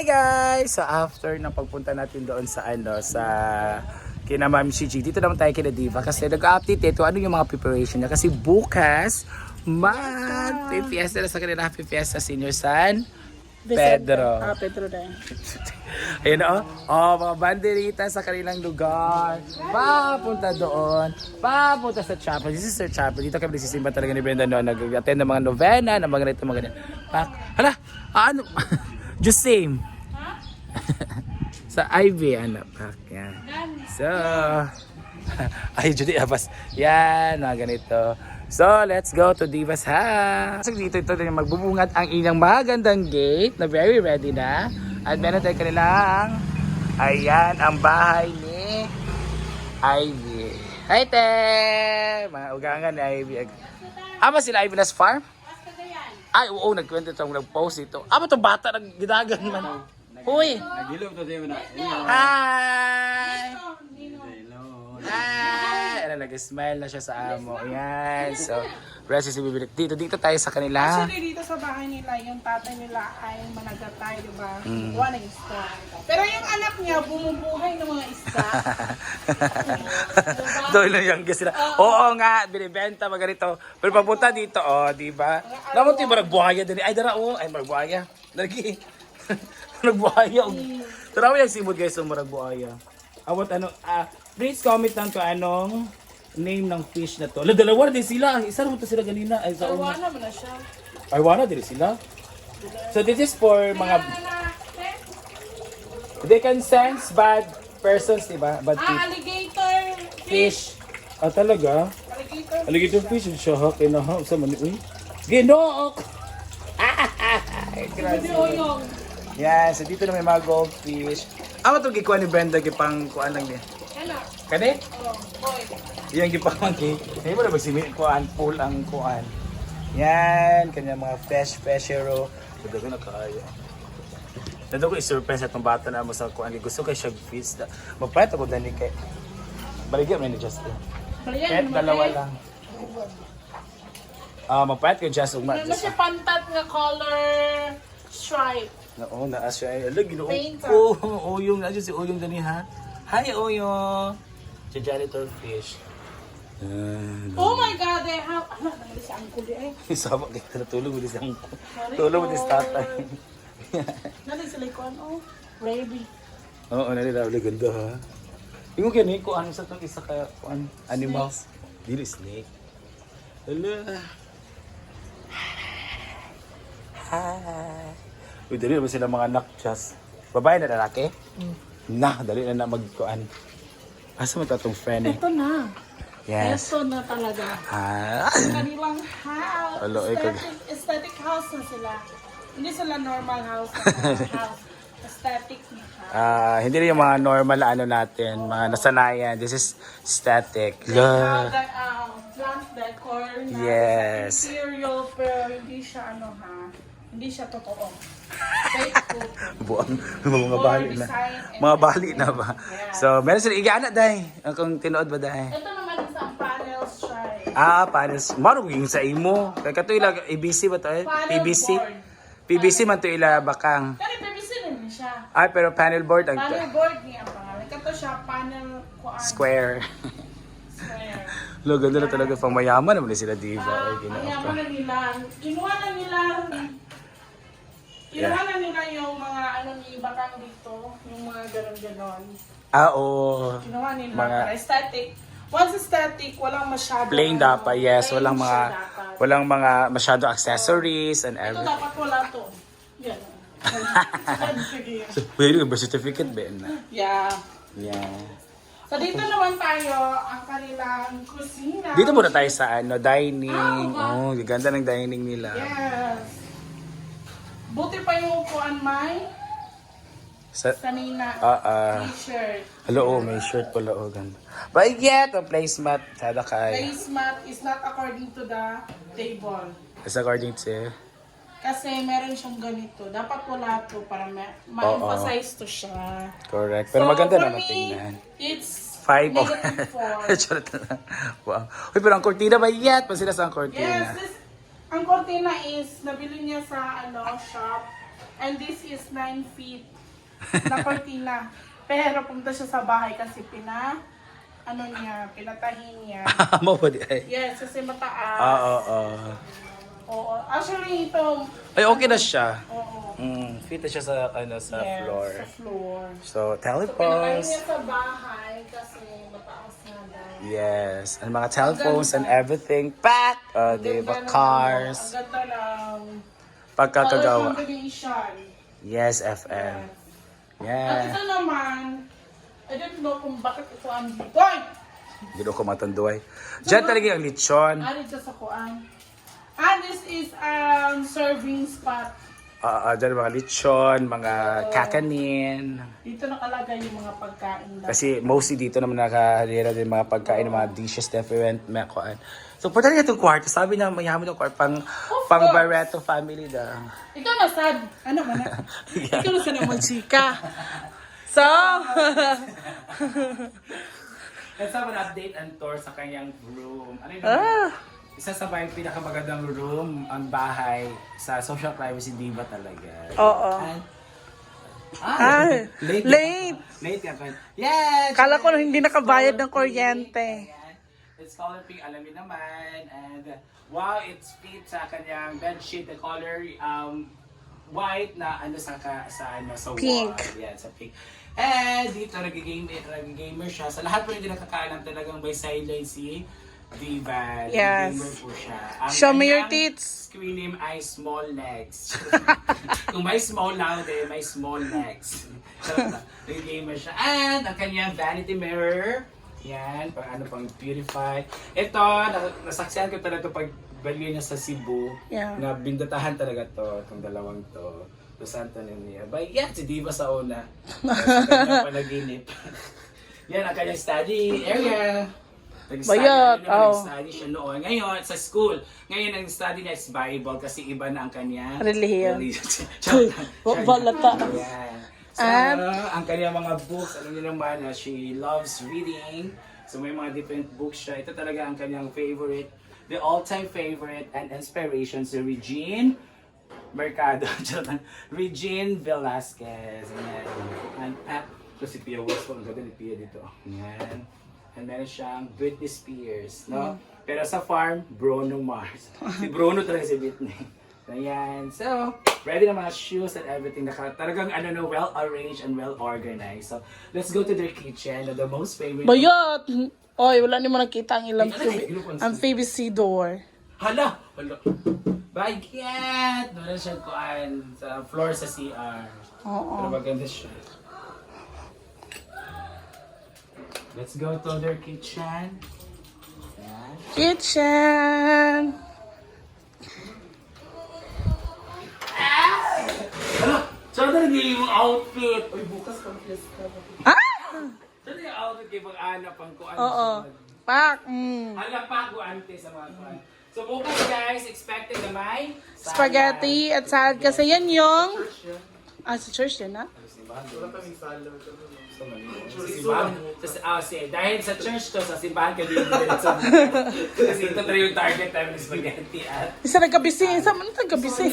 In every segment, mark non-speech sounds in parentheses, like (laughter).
Hey guys! So after ng pagpunta natin doon sa ano, sa kina Ma'am Shiji, dito naman tayo kina Diva kasi nag-update ito ano yung mga preparation niya kasi bukas mag fiesta na sa kanila Happy Fiesta Senior San Pedro. Ah, Pedro din. (laughs) Ayun oh. Oh, mga banderita sa kanilang lugar. Papunta doon. Papunta sa chapel. This is their chapel. Dito kami nagsisimba talaga ni Brenda noon. Nag-attend ng mga novena, ng mga ganito, mga ganyan. Pak. Hala, ah, ano? (laughs) Just same. (laughs) sa Ivy, ano, pak. Yan. So, (laughs) ay, Judy Abas. Yan, mga ganito. So, let's go to Divas House. So, dito ito din magbubungat ang inyong magandang gate na very ready na. At meron tayo kanilang, ayan, ang bahay ni Ivy. Hi, te! Mga ugangan ni Ivy. Ama sila Ivy Nas Farm? Ay, oo, nagkwento ito, nag-post ito. Ama to bata, naggidagan man. Uy! Nagilog to sa'yo na. Hi! Hi! Ano, nag-smile na siya sa amo. Ayan. So, rest is bibili. Dito, dito tayo sa kanila. Actually, dito sa bahay nila, yung tatay nila ay managatay, di ba? Mm. Gawa ng isda. Pero yung anak niya, bumubuhay ng mga isda. (laughs) Doon lang yung guest sila. Oo nga, binibenta mga ganito. Pero papunta dito, oh, di ba? Naman tayo marag buhaya din. Ay, dara, oh. Ay, marag buhaya. Lagi. (laughs) marag buhaya. oh. Tara mo yung simod guys, marag buhaya. Awat ano, ah, please comment lang kung anong name ng fish na to. Ala, dalawa din sila. Isa naman to sila ganina. Ay, sa una. naman na siya. Ay, wala din sila. So this is for mga, they can sense bad persons, di ba? Bad Ah, people. alligator Fish. Ah, talaga? Alligator Alligator fish, siya ha, kinaha, sa mani, uy. Ginook! Pwede (laughs) o yung Yan, so dito na may mga goldfish. Ano ito gikuha ni Brenda, gipang kuhaan lang niya. Ano? Kani? Oh, boy. Yan gipang (laughs) gi. Hindi mo na magsimi kuhaan, full ang kuhaan. Yan, kanya mga fresh feshero. Daga na kaya. Nado ko i-surprise atong bata na mo sa kuhaan. Gusto kay siya fish. Magpahit ako dani kay. Baligyan mo ni Justin. Kahit dalawa lang. Ah, magpahit kay Justin. Ugma. Ano siya pantat nga color stripe. Oo, naa siya. Ay, alam, ginoo. Oh, Oyong. Nandiyan si Oyong dani ha. Hi, Oyong. Si janitor fish. Ah, Oh my God, they have... Ano, nangyari si Uncle ay. (laughs) Sama kita natulog mo di sa Tulog mo di sa tatay. Nangyari si Likuan, oh. Baby. Oo, nalila ulit ganda ha. Yung kani ko ano sa tong isa ka kuan animal. Dili snake. Hala. Hi. Uy, dali naman sila mga anak, Chas. Babae na lalaki? Na, dali na na magkuan. Asa mo tatong friend eh? Ito na. Yes. Ito na talaga. Ah. Kanilang house. Alo, eh, aesthetic, aesthetic house na sila. Hindi sila normal house. (laughs) house. Aesthetic na house. Ah, hindi rin yung mga normal ano natin, mga nasanayan. This is static. They Love. Decor na Yes. interior pero hindi siya ano ha. Hindi siya totoo. (laughs) Fake photo. Buang mga bali na. Mga bali na ba? Yeah. So, meron sila igana dahi. Kung tinuod ba dahi? Ito naman isang panel stripe. Ah, panis. Marong yung sa imo. Kaya kato ila ABC ba to eh? PBC? PBC man to ila bakang. Pero PVC din siya. Ay, pero panel board ang Panel board niya pangalan. Ito siya panel kuan. square. Square. (laughs) Lo, ganda na talaga. Pang mayaman naman sila diva. Ay, Kaya ka. na nila, kinuha na nila, kinuha na nila yung mga ano ni Bakang dito, yung mga ganon-ganon. Ah, oo. Kinuha nila Mga- para aesthetic. Once aesthetic, walang masyado. Plain dapat, yes. plain Walang mga, dapat. walang mga masyado accessories and Ito everything. dapat wala to. Yan. (laughs) Sige. Pwede birth certificate ba na? yeah. Yeah. So dito naman tayo, ang kanilang kusina. Dito muna tayo sa ano, dining. Ah, Oh, ganda ng dining nila. Yes. Buti pa yung upuan may Sa, kanina ah, ah. t-shirt. Hello, oh, may shirt pala. Oh, ganda. But yet, ang placemat, sada kay. Placemat is not according to the table. Is according to... Kasi meron siyang ganito. Dapat wala to para ma- ma-emphasize to siya. Correct. Pero So, maganda for naman me, tingnan. It's Five oh. negative (laughs) four. Charot na. Wow. Uy, pero ang cortina ba yet? Pa sila sa ang yes, cortina. this, ang cortina is nabili niya sa ano shop. And this is 9 feet na (laughs) cortina. Pero pumunta siya sa bahay kasi pina, ano niya, pinatahin niya. Mo pa di ay. Yes, kasi mataas. Ah, oo, oo. Actually, ito, Ay, okay na siya. oo. Mm, fit na siya sa, ano, sa yes, floor. sa floor. So, telephones. niya sa bahay kasi mataas na daw. Yes. And mga telephones and everything. Pack! Uh, di ba? Cars. Ang ganda ng Pagkakagawa. color combination. Yes, FM. At ito naman, I don't know kung bakit ito ang Boy! Hindi ko matanduay. Diyan talaga yung lechon. Ari sa kuan. Ah, this is um serving spot. Uh, uh, diyan mga lechon, mga kakanin. Dito nakalagay yung mga pagkain daw. Kasi mostly dito naman nakahalira din mga pagkain, mga dishes, different, mga kuan. So, po talaga itong kwarto. Sabi na mayaman yung kwarto, pang, pang course. Barreto family da. Ikaw na sad. Ano ka na? (laughs) Ikaw na sad naman chika. (laughs) So, (laughs) Let's have an update and tour sa kanyang room. Ano yun? ah, Isa sa mga pinakamagandang room ang bahay sa social privacy diva talaga. oo. And, Ay, late. late. Late ka pa. Yeah! Kala ko na hindi nakabayad ng kuryente. It's color pink, alam niyo naman. And wow, it's fit sa kanyang bedsheet. The color um, white na ano sa ka, sa ano sa Pink. wall. Yeah, sa pink. And dito nag-gamer, nag-gamer siya. Sa lahat po hindi nakakaalam talagang by sideline si Diva. Yes. Gamer po siya. Ang Show me your kanyang tits. Screen name ay Small Legs. (laughs) Kung may small lang din, may small legs. (laughs) Charot lang. Nag-gamer siya. And ang kanyang vanity mirror. Yan, pang ano pang beautify. Ito, na- nasaksihan ko talaga pag bali niya sa Cebu. Yeah. Na bindatahan talaga to, itong dalawang to. To Santa Ninia. By, yan, si Diva sa una. (laughs) Sa kanyang panaginip. yan, ang kanyang study area. Nag-study, Bayot, ano, oh. nag-study siya noon. Ngayon, sa school. Ngayon, ang study niya is Bible kasi iba na ang kanya. Relihiyon. (laughs) (laughs) Balata. So, And- ang kanyang mga books, alam niyo naman na she loves reading. So, may mga different books siya. Ito talaga ang kanyang favorite. The all-time favorite and inspiration si Regine Mercado. (laughs) Regine Velasquez. Ayan. And, ah, ito si Pia West. Ang ganda ni Pia dito. Ayan. And meron siyang Britney Spears, no? Pero sa farm, Bruno Mars. Si (laughs) Bruno talaga si Britney. Ayan. So, ready na mga shoes and everything. Naka, talagang ano no, well-arranged and well-organized. So, let's go to their kitchen. The most favorite... Bayot! Oy, wala ni mo nakita ang ilang Ay, ay, ay, ang PVC door. Hala! Hala! Bagyat! Doon na siya kuan sa floor sa CR. Oo. Pero maganda siya. Let's go to their kitchen. Ayan. Kitchen! Saan na naging yung outfit? Uy, bukas confused ka. Ah! Saan na yung outfit kay pag-ana pang kuan? Oo. Pak! Mm. Hala pa ko ante sa mga kuan. So bukas guys, expected na may salad. Spaghetti at salad kasi yan yung... Church yun. Ah, sa church din, ha? Wala kaming salad. Sa simbahan. Sa, ah, si, dahil sa church to, sa simbahan ka din sa Kasi ito talaga yung target namin ng spaghetti at Isa nagkabisi. Isa man nagkabisi.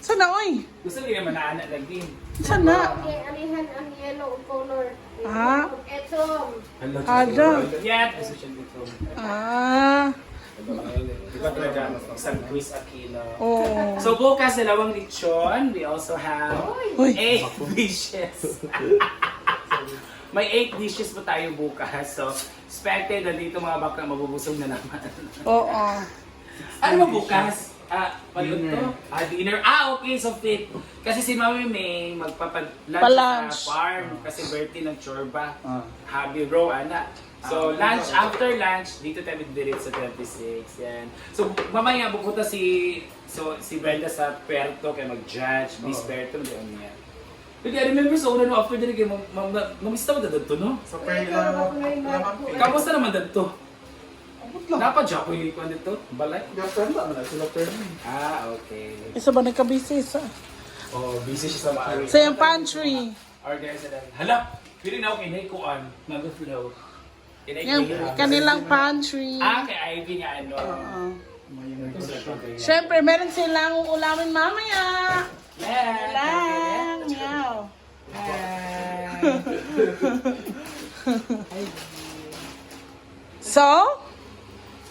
Sana, oy. gusto nila naman na anak lagi. Sana. Alihan ang yellow color. Ah. Hello, Ada. Dito. Ah. Di ba talaga, isang quiz Aquino. Oo. So bukas, dalawang lechon. We also have Uy. eight dishes. May eight dishes po tayo bukas. So, expected na dito mga bakla mabubusog na naman. Oo. ano ba bukas? Ah, pagod to? Ah, dinner. Ah, okay. So, fit. Kasi si Mami May magpapalunch Pa-lunch. sa farm. Kasi birthday ng Chorba. Happy row, ana. So, lunch, after lunch, dito tayo dirit sa 26. Yan. So, mamaya bukunta si so si Brenda sa Puerto kay mag-judge. Miss Puerto, doon niya. But I remember so una no, after dili kay mam mam mamista mo dadto no? Sa pwede lang naman Kamusta naman dadto? Dapat siya ko yung kwan dito, balay. Girlfriend ba? Wala sila turn. Ah, okay. Isa ba nagkabisi? Isa. Oh, busy siya sa mga Sa yung pantry. Organize na. Hala, pili na ako kinay kuan. Nag-flow. Yung kanilang pantry. Ah, kay Ivy nga ano. Oo. Sa. Siyempre, meron silang ulamin mamaya. Lang, meow. (laughs) So,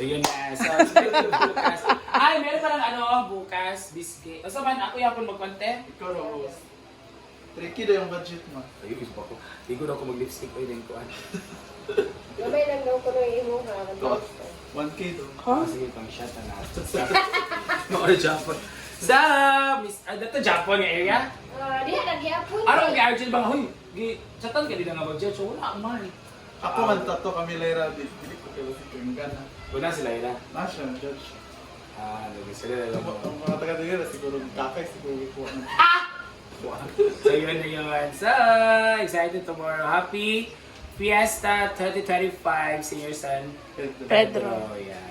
So yun na. So, bukas. Ay, meron pa lang ano, bukas, biscuit. So man, ako yapon magkonte. Ikaw na boss. Tricky na yung budget mo. Ayun, isa pa ko. Hindi ko na ako mag-lipstick o yun ko. Gamay lang daw ko na imo ha. Ito. 1K to. Oh, sige, pang shot na natin. (laughs) Mga Japan. Sa, Miss, ah, dito Japan nga area. Ah, diha nagyapon. Ano ang Argel bang, huy, gi, chatan ka din nga mag-jet, so wala, man. Ako man tato kami Lyra di dili ko kayo si Kenggan Wala sila ila. National judge. Ah, lagi sila lang. Ang mga taga dili siguro kakay siguro ko na. So yun na yun. So, excited tomorrow. Happy Fiesta 2025, Senior Son Pedro. Oh, yeah.